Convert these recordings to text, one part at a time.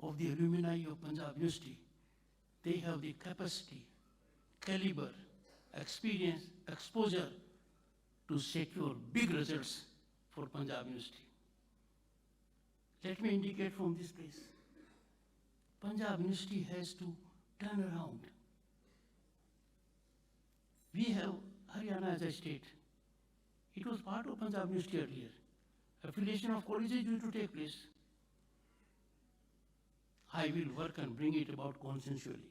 of the alumni of Punjab University. They have the capacity, caliber, experience, exposure to secure big results for Punjab University. Let me indicate from this place. Punjab University has to turn around. We have Haryana as a state. It was part of Punjab University earlier. Affiliation of colleges due to take place. I will work and bring it about consensually.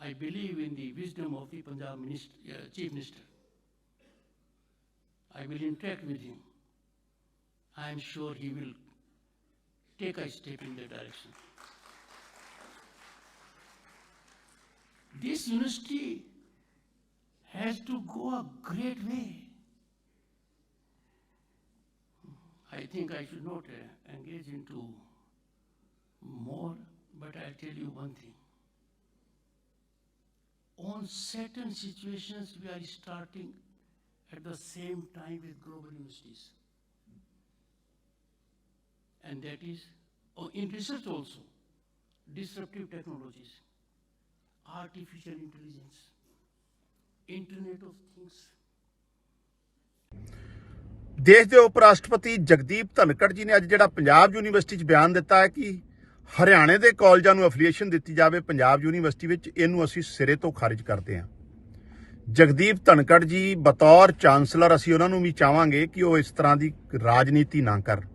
I believe in the wisdom of the Punjab minister, uh, Chief Minister. I will interact with him. I am sure he will take a step in that direction. This university has to go a great way. I think I should not uh, engage into more, but I'll tell you one thing. On certain situations, we are starting at the same time with global universities. And that is, oh, in research also, disruptive technologies, artificial intelligence, Internet of Things. ਦੇਸ਼ ਦੇ ਉਪ ਰਾਸ਼ਟਰਪਤੀ ਜਗਦੀਪ ਧਨਕੜ ਜੀ ਨੇ ਅੱਜ ਜਿਹੜਾ Punjab university 'ਚ ਬਿਆਨ ਦਿੱਤਾ ਹੈ ਕਿ ਹਰਿਆਣੇ ਦੇ ਕਾਲਜਾਂ ਨੂੰ ਐਫੀਲੀਏਸ਼ਨ ਦਿੱਤੀ ਜਾਵੇ ਪੰਜਾਬ ਯੂਨੀਵਰਸਿਟੀ ਵਿੱਚ, ਇਹਨੂੰ ਅਸੀਂ ਸਿਰੇ ਤੋਂ ਖਾਰਜ ਕਰਦੇ ਹਾਂ। ਜਗਦੀਪ ਧਨਕੜ ਜੀ, ਬਤੌਰ ਚਾਂਸਲਰ, ਅਸੀਂ ਉਹਨਾਂ ਨੂੰ ਵੀ ਚਾਹਾਂਗੇ ਕਿ ਉਹ ਇਸ ਤਰ੍ਹਾਂ ਦੀ ਰਾਜਨੀਤੀ ਨਾ ਕਰਨ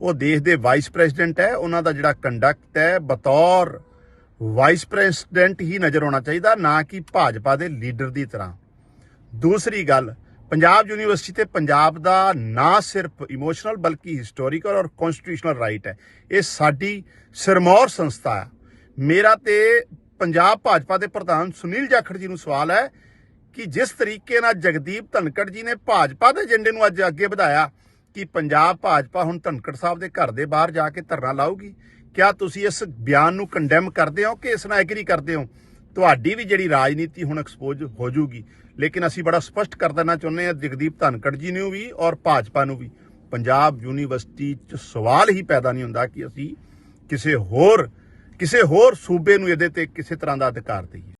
ਉਹ ਦੇਸ਼ ਦੇ ਵਾਈਸ ਪ੍ਰੈਜ਼ੀਡੈਂਟ ਹੈ, ਉਹਨਾਂ ਦਾ ਜਿਹੜਾ ਕੰਡਕਟ ਹੈ, ਬਤੌਰ ਵਾਈਸ ਪ੍ਰੈਜ਼ੀਡੈਂਟ ਹੀ ਨਜ਼ਰ ਆਉਣਾ ਚਾਹੀਦਾ, ਨਾ ਕਿ ਭਾਜਪਾ ਦੇ ਲੀਡਰ ਦੀ ਤਰ੍ਹਾਂ। ਦੂਸਰੀ ਗੱਲ ਪੰਜਾਬ ਯੂਨੀਵਰਸਿਟੀ ਤੇ ਪੰਜਾਬ ਦਾ ਨਾ ਸਿਰਫ ਇਮੋਸ਼ਨਲ ਬਲਕਿ ਹਿਸਟੋਰੀਕਲ ਔਰ ਕਨਸਟੀਟਿਊਸ਼ਨਲ ਰਾਈਟ ਹੈ। ਇਹ ਸਾਡੀ ਸਿਰਮੌਰ ਸੰਸਥਾ ਹੈ। ਮੇਰਾ ਤੇ ਪੰਜਾਬ ਭਾਜਪਾ ਦੇ ਪ੍ਰਧਾਨ ਸੁਨੀਲ ਜਾਖੜ ਜੀ ਨੂੰ ਸਵਾਲ ਹੈ ਕਿ ਜਿਸ ਤਰੀਕੇ ਨਾਲ ਜਗਦੀਪ ਧਨਕੜ ਜੀ ਨੇ ਭਾਜਪਾ ਦੇ ਏਜੰਡੇ ਨੂੰ ਅੱਜ ਅੱਗੇ ਵਧਾਇਆ ਕਿ ਪੰਜਾਬ ਭਾਜਪਾ ਹੁਣ ਧਨਕੜ ਸਾਹਿਬ ਦੇ ਘਰ ਦੇ ਬਾਹਰ ਜਾ ਕੇ ਧਰਨਾ ਲਾਊਗੀ। ਕਿਆ ਤੁਸੀਂ ਇਸ ਬਿਆਨ ਨੂੰ ਕੰਡੈਮ ਕਰਦੇ ਹੋ ਕਿ ਇਸ ਨਾਲ ਐਗਰੀ ਕਰਦੇ ਹੋ? ਤੁਹਾਡੀ ਵੀ ਜਿਹੜੀ ਰਾਜਨੀਤੀ ਹੁਣ ਐਕਸਪੋਜ਼ ਹੋ ਜਾਊਗੀ। ਲੇਕਿਨ ਅਸੀਂ ਬੜਾ ਸਪਸ਼ਟ ਕਰ ਦੇਣਾ ਚਾਹੁੰਦੇ ਹਾਂ ਜਗਦੀਪ ਧਨਕੜ ਜੀ ਨੂੰ ਵੀ ਔਰ ਭਾਜਪਾ ਨੂੰ ਵੀ। ਪੰਜਾਬ ਯੂਨੀਵਰਸਿਟੀ 'ਚ ਸਵਾਲ ਹੀ ਪੈਦਾ ਨਹੀਂ ਹੁੰਦਾ ਕਿ ਅਸੀਂ ਕਿਸੇ ਹੋਰ ਕਿਸੇ ਹੋਰ ਸੂਬੇ ਨੂੰ ਇਹਦੇ ਤੇ ਕਿਸੇ ਤਰ੍ਹਾਂ ਦਾ ਅਧਿਕਾਰ ਦਈਏ।